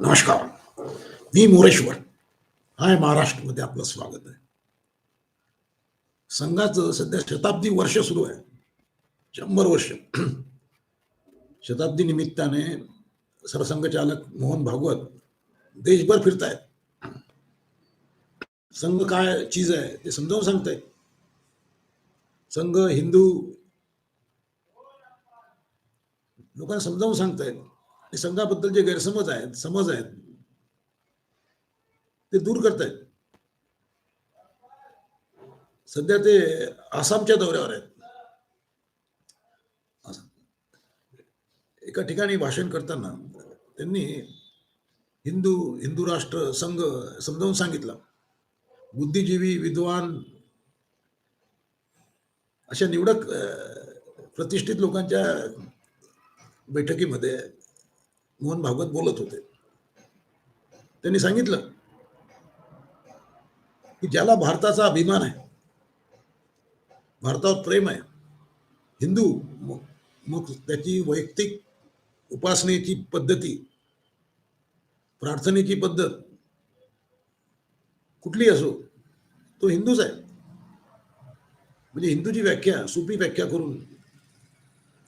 नमस्कार. मी मोरेश्वर. हाय महाराष्ट्रमध्ये आपलं स्वागत आहे. संघाचं सध्या शताब्दी वर्ष सुरू आहे. शंभर वर्ष. शताब्दी निमित्ताने सरसंघचालक मोहन भागवत देशभर फिरतायत. संघ काय चीज आहे ते समजावून सांगतायत. संघ हिंदू लोकांना समजावून सांगतायत. संघाबद्दल जे गैरसमज आहेत समज आहेत ते दूर करतायत. सध्या ते आसामच्या दौऱ्यावर आहेत. एका ठिकाणी भाषण करताना त्यांनी हिंदू हिंदू राष्ट्र संघ समजावून सांगितला. बुद्धिजीवी विद्वान अशा निवडक प्रतिष्ठित लोकांच्या बैठकीमध्ये मोहन भागवत बोलत होते. त्यांनी सांगितलं की ज्याला भारताचा अभिमान आहे भारतावर प्रेम आहे हिंदू मग त्याची वैयक्तिक उपासनेची पद्धती प्रार्थनेची पद्धत कुठली असो तो हिंदूच आहे. म्हणजे हिंदूची व्याख्या सोपी व्याख्या करून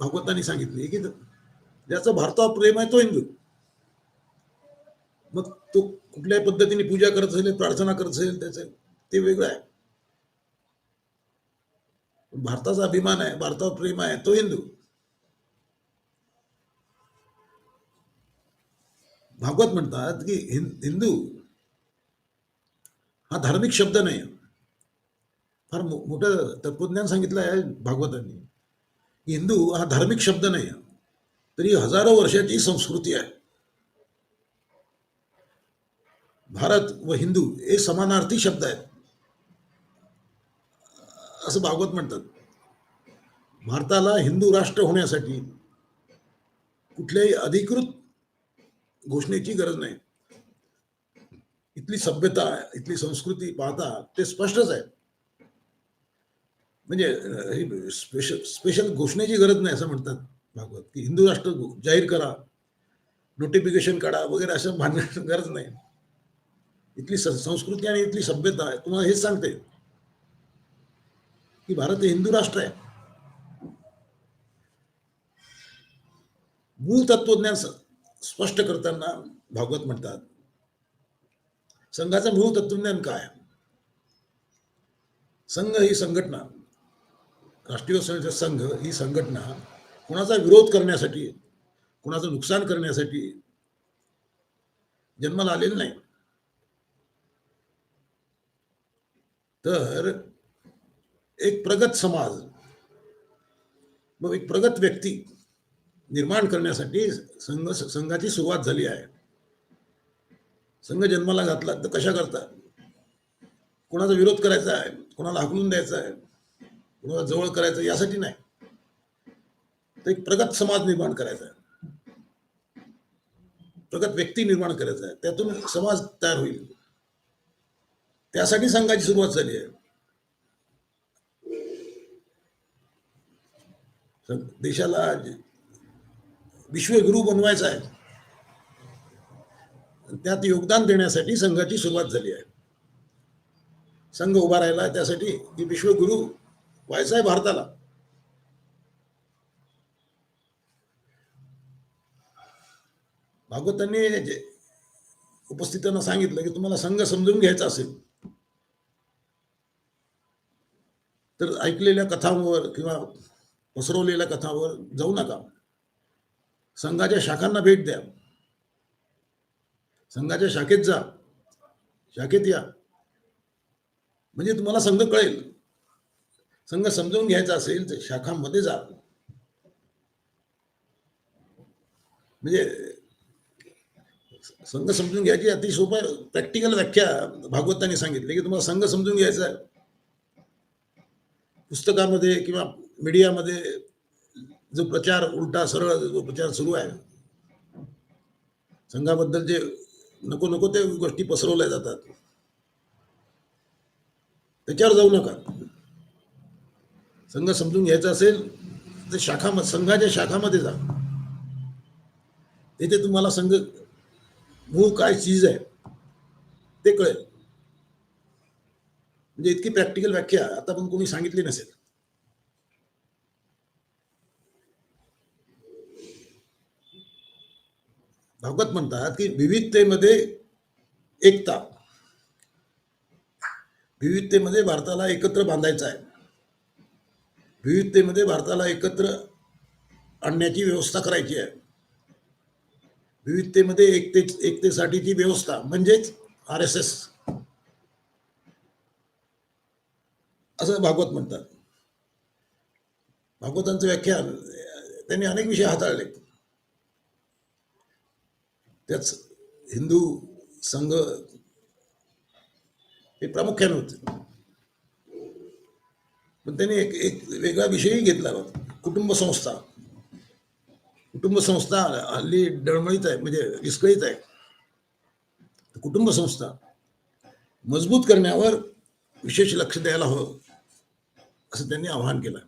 भागवतांनी सांगितली. की ज्याचं भारतावर प्रेम आहे तो हिंदू. मग तो कुठल्याही पद्धतीने पूजा करत असेल प्रार्थना करत असेल त्याचं ते वेगळं आहे. भारताचा अभिमान आहे भारतावर प्रेम आहे तो हिंदू. भागवत म्हणतात की हिंदू हा धार्मिक शब्द नाही. फार मोठं तत्वज्ञान सांगितलं आहे भागवतांनी. हिंदू हा धार्मिक शब्द नाही. तरी हजारो वर्षाची संस्कृती आहे. भारत व हिंदू हे समानार्थी शब्द आहेत. असं भागवत म्हणतात. भारताला हिंदू राष्ट्र होण्यासाठी कुठल्याही अधिकृत घोषणेची गरज नाही. इथली सभ्यता इथली संस्कृती पाहता ते स्पष्टच आहे. म्हणजे अं, स्पेशल स्पेशल घोषणेची गरज नाही असं म्हणतात. भागवत की हिंदू राष्ट्र जाहीर करा नोटिफिकेशन काढा वगैरे असं मानण्याची गरज नाही. इथली संस्कृती आणि इथली सभ्यता आहे तुम्हाला हेच सांगते की भारत हे हिंदू राष्ट्र आहे. मूळ तत्वज्ञान स्पष्ट करताना भागवत म्हणतात संघाचं मूळ तत्वज्ञान काय संघ ही संघटना. राष्ट्रीय संघ ही संघटना कुणाचा विरोध करण्यासाठी कुणाचं नुकसान करण्यासाठी जन्माला आलेलं नाही. तर एक प्रगत समाज मग एक प्रगत व्यक्ती निर्माण करण्यासाठी संघ संघाची सुरुवात झाली आहे. संघ जन्माला घातला तर कशा करता कोणाचा विरोध करायचा आहे? कोणाला हकलून द्यायचा आहे? कोणाला जवळ करायचं यासाठी नाही. तर एक प्रगत समाज निर्माण करायचा आहे. प्रगत व्यक्ती निर्माण करायचा आहे. त्यातून समाज तयार होईल. त्यासाठी संघाची सुरुवात झाली आहे. देशाला विश्वगुरु बनवायचा आहे. त्यात योगदान देण्यासाठी संघाची सुरुवात झाली आहे. संघ उभा राहिला त्यासाठी की विश्वगुरु व्हायचा आहे भारताला. भागवतांनी जे उपस्थितांना सांगितलं की तुम्हाला संघ समजून घ्यायचा असेल. तर ऐकलेल्या कथांवर किंवा पसरवलेल्या कथांवर जाऊ नका. संघाच्या शाखांना भेट द्या. संघाच्या शाखेत जा. शाखेत या. म्हणजे तुम्हाला संघ कळेल. संघ समजावून घ्यायचा असेल तर शाखांमध्ये जा. म्हणजे संघ समजून घ्यायची अति सोपं प्रॅक्टिकल व्याख्या भागवतांनी सांगितली की तुम्हाला संघ समजून घ्यायचा आहे. पुस्तकामध्ये किंवा मीडियामध्ये जो प्रचार उलटा सरळ जो प्रचार सुरू आहे संघाबद्दल जे नको नको ते गोष्टी पसरवल्या जातात. त्याच्यावर जाऊ नका. संघ समजून घ्यायचा असेल तर शाखा संघाच्या शाखामध्ये जा. तिथे तुम्हाला संघ मूळ काय चीज आहे ते कळेल. म्हणजे इतकी प्रॅक्टिकल व्याख्या आता पण कोणी सांगितली नसेल. भागवत म्हणतात की विविधतेमध्ये एकता. विविधतेमध्ये भारताला एकत्र बांधायचं आहे. विविधतेमध्ये भारताला एकत्र आणण्याची व्यवस्था करायची आहे. विविधतेमध्ये एकते एकतेसाठीची व्यवस्था म्हणजेच आर एस एस. असं भागवत म्हणतात. भागवतांचं व्याख्यान त्यांनी अनेक विषय हाताळले. त्याच हिंदू संघ हे प्रामुख्याने होते. पण त्यांनी एक एक वेगळा विषयही घेतला. कुटुंब संस्था. कुटुंब संस्था हल्ली डळमळीत आहे म्हणजे विस्कळीत आहे. कुटुंब संस्था मजबूत करण्यावर विशेष लक्ष द्यायला हवं असं त्यांनी आवाहन केलं.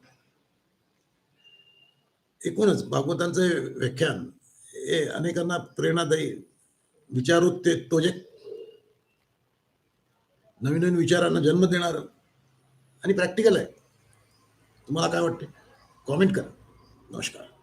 एकूणच भागवतांचं व्याख्यान हे अनेकांना प्रेरणादायी विचारोत्तेजक नवीन नवीन विचारांना जन्म देणार आणि प्रॅक्टिकल आहे. तुम्हाला काय वाटते कॉमेंट करा. नमस्कार.